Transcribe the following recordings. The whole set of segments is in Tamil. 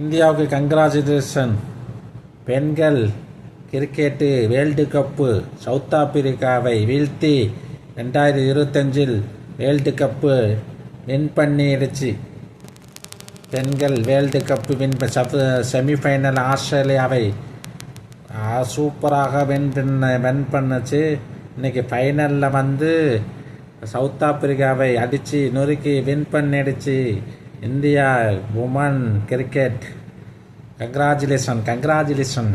இந்தியாவுக்கு கங்க்ராச்சுலேஷன் பெண்கள் கிரிக்கெட்டு வேர்ல்டு கப்பு சவுத் ஆப்பிரிக்காவை வீழ்த்தி ரெண்டாயிரத்தி இருபத்தஞ்சில் வேர்ல்டு கப்பு வின் பண்ணிடுச்சு பெண்கள் வேர்ல்டு கப்பு வின் செமிஃபைனல் ஆஸ்திரேலியாவை சூப்பராக வின் பண்ண வின் பண்ணுச்சு. இன்னைக்கு ஃபைனலில் வந்து சவுத் ஆப்பிரிக்காவை அடித்து நொறுக்கி வின் பண்ணிடுச்சு. India women cricket. Congratulation congratulation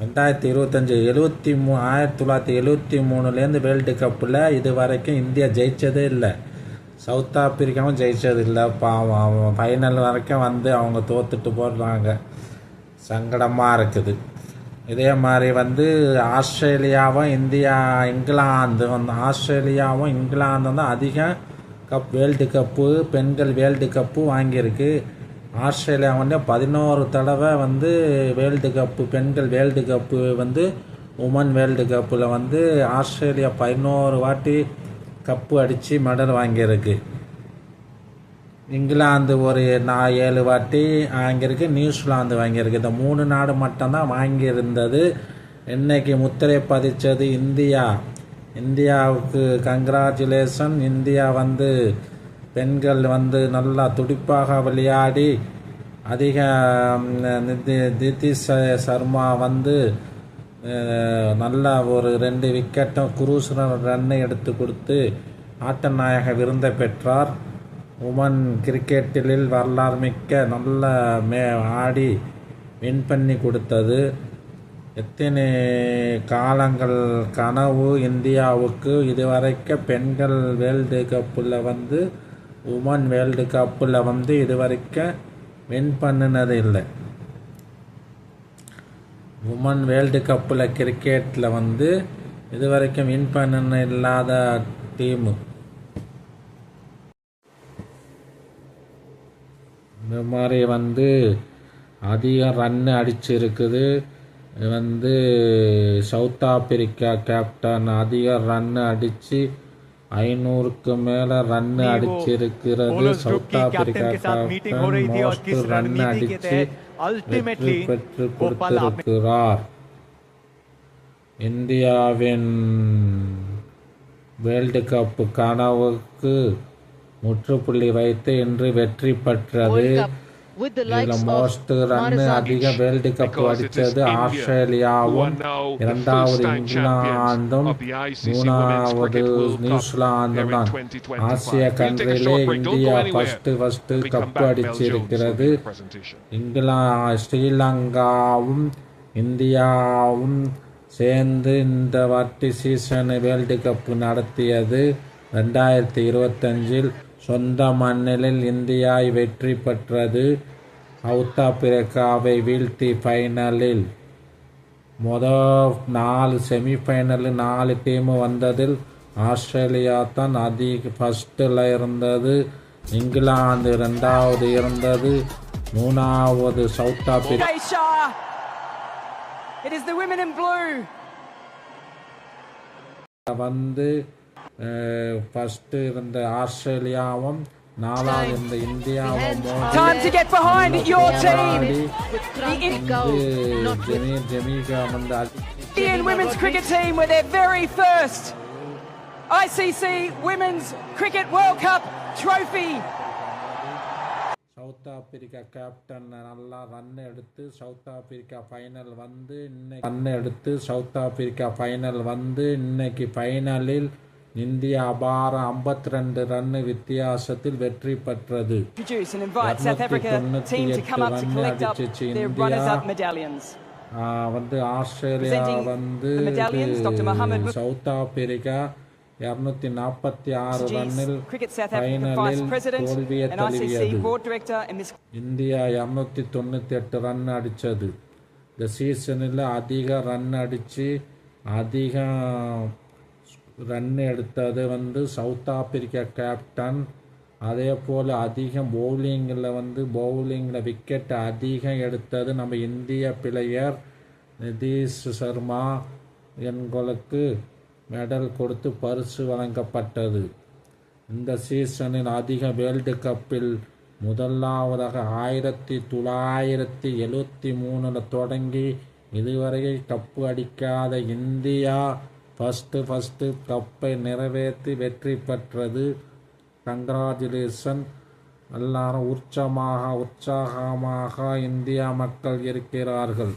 ரெண்டாயிரத்தி இருபத்தஞ்சி எழுபத்தி மூ ஆயிரத்தி தொள்ளாயிரத்தி எழுபத்தி மூணுலேருந்து வேர்ல்டு கப்பில் இது வரைக்கும் இந்தியா ஜெயித்ததே இல்லை. சவுத் ஆப்பிரிக்காவும் ஜெயித்தது இல்லை. பாவம் ஃபைனல் வரைக்கும் வந்து அவங்க தோத்துட்டு போடுறாங்க. சங்கடமாக இருக்குது. இதே மாதிரி வந்து ஆஸ்திரேலியாவும் இந்தியா இங்கிலாந்து வந்து ஆஸ்திரேலியாவும் இங்கிலாந்து தான் அதிகம் கப் வேர்ல்டு கப்பு பெண்கள் வேர்ல்டு கப்பு வாங்கியிருக்கு. ஆஸ்திரேலியா வந்து பதினோரு தடவை வந்து வேர்ல்டு கப்பு பெண்கள் வேர்ல்டு கப்பு வந்து உமன் வேர்ல்டு கப்பில் வந்து ஆஸ்திரேலியா பதினோரு வாட்டி கப்பு அடித்து மெடல் வாங்கியிருக்கு. இங்கிலாந்து ஒரு நா ஏழு வாட்டி வாங்கியிருக்கு. நியூசிலாந்து வாங்கியிருக்கு. இந்த மூணு நாடு மட்டும்தான் வாங்கியிருந்தது. இன்றைக்கி முத்திரை பதித்தது இந்தியா. இந்தியாவுக்கு கங்க்ராச்சுலேஷன் இந்தியா வந்து பெண்கள் வந்து நல்லா துடிப்பாக விளையாடி அதிக நிதி நிதிஷ் சர்மா வந்து நல்ல ஒரு ரெண்டு விக்கெட்டும் குரூஸ் ரன்னை எடுத்து கொடுத்து ஆட்ட நாயக பெற்றார். உமன் கிரிக்கெட்டில் வரலாறு மிக்க நல்ல மே ஆடி வின் பண்ணி கொடுத்தது. எத்தனை காலங்கள் கனவு இந்தியாவுக்கு இதுவரைக்கும் பெண்கள் வேர்ல்டு கப்பில் வந்து உமன் வேர்ல்டு கப்பில் வந்து இதுவரைக்கும் வின் பண்ணினது இல்லை. உமன் வேர்ல்டு கப்பில் கிரிக்கெட்டில் வந்து இதுவரைக்கும் வின் பண்ணின இல்லாத டீமு. இந்த மாதிரி வந்து அதிகம் ரன்னு அடிச்சிருக்குது. வந்து சவுத் ஆப்பிரிக்கா கேப்டன் அதிக ரன்னு அடித்து ஐநூறுக்கு மேலே run அடிச்சிருக்கிறது. South Africa captain most run அடித்து வெற்றி பெற்று கொடுத்திருக்கிறார். இந்தியாவின் வேர்ல்டு கப் கனவுக்கு முற்றுப்புள்ளி வைத்து இன்று வெற்றி பெற்றது. Most run. அதிக வேர்ல்டு கப் அடித்தது ஆஸ்திரேலியாவும் இரண்டாவது இங்கிலாந்தும் மூணாவது நியூசிலாந்தும் தான் 2025. ஆசிய கண்ட்ரிலே இந்தியா. ஃபர்ஸ்ட் ஃபர்ஸ்ட் Mel அடிச்சிருக்கிறது. இங்கிலா ஸ்ரீலங்காவும் இந்தியாவும் சேர்ந்து இந்த வாட்டி சீசன் வேர்ல்டு கப் நடத்தியது ரெண்டாயிரத்தி இருபத்தஞ்சில் சொந்த மண்ணில் இந்தியா வெற்றி பெற்றது சவுத் ஆப்பிரிக்காவை வீழ்த்தி ஃபைனலில் மொதல் நாலு செமிஃபைனல் நாலு டீம் வந்ததில் ஆஸ்திரேலியா தான் அதிக ஃபஸ்ட்டில் இருந்தது இங்கிலாந்து ரெண்டாவது இருந்தது மூணாவது south Africa Asia. It is the women in blue. வந்து ஃபஸ்ட்டு இருந்த ஆஸ்திரேலியாவும் நாலாவது இருந்த இந்தியாவும் ஜெமி ஜெமிகா வந்து Indian women's cricket team with their very first ICC Women's Cricket World Cup trophy. South Africa captain நல்லா ரன் எடுத்து சவுத் ஆப்பிரிக்கா ஃபைனல் வந்து இன்னைக்கு ரன் எடுத்து சவுத் ஆப்பிரிக்கா ஃபைனல் வந்து இன்னைக்கு ஃபைனலில் இந்தியா அபார 52 ரெண்டு ரன் வித்தியாசத்தில் வெற்றி பெற்றது வந்து ஆஸ்திரேலியா வந்து சவுத் ஆப்பிரிக்கா இருநூத்தி நாற்பத்தி ஆறு ரன்னில் ஃபைனலில் தோல்வியை தழுவியது இந்தியா இரநூத்தி தொண்ணூற்றி எட்டு ரன் அடித்தது இந்த சீசனில் அதிக ரன் அடித்து அதிக ரன் எடுத்தது வந்து சவுத் ஆப்பிரிக்கா கேப்டன் அதே போல் அதிகம் பவுலிங்கில் வந்து பவுலிங்கில் விக்கெட் அதிகம் எடுத்தது நம்ம இந்திய பிளேயர் நிதிஷ் சர்மா எங்களுக்கு மெடல் கொடுத்து பரிசு வழங்கப்பட்டது. இந்த சீசனில் அதிக வேர்ல்டு கப்பில் முதலாவதாக ஆயிரத்தி தொள்ளாயிரத்தி எழுவத்தி மூணில் தொடங்கி இதுவரையை கப்பு அடிக்காத இந்தியா ஃபஸ்ட்டு ஃபஸ்ட்டு கப்பை நிறைவேற்றி வெற்றி பெற்றது. கங்க்ராச்சுலேஷன் எல்லாரும் உற்சமாக உற்சாகமாக இந்தியா மக்கள் இருக்கிறார்கள்.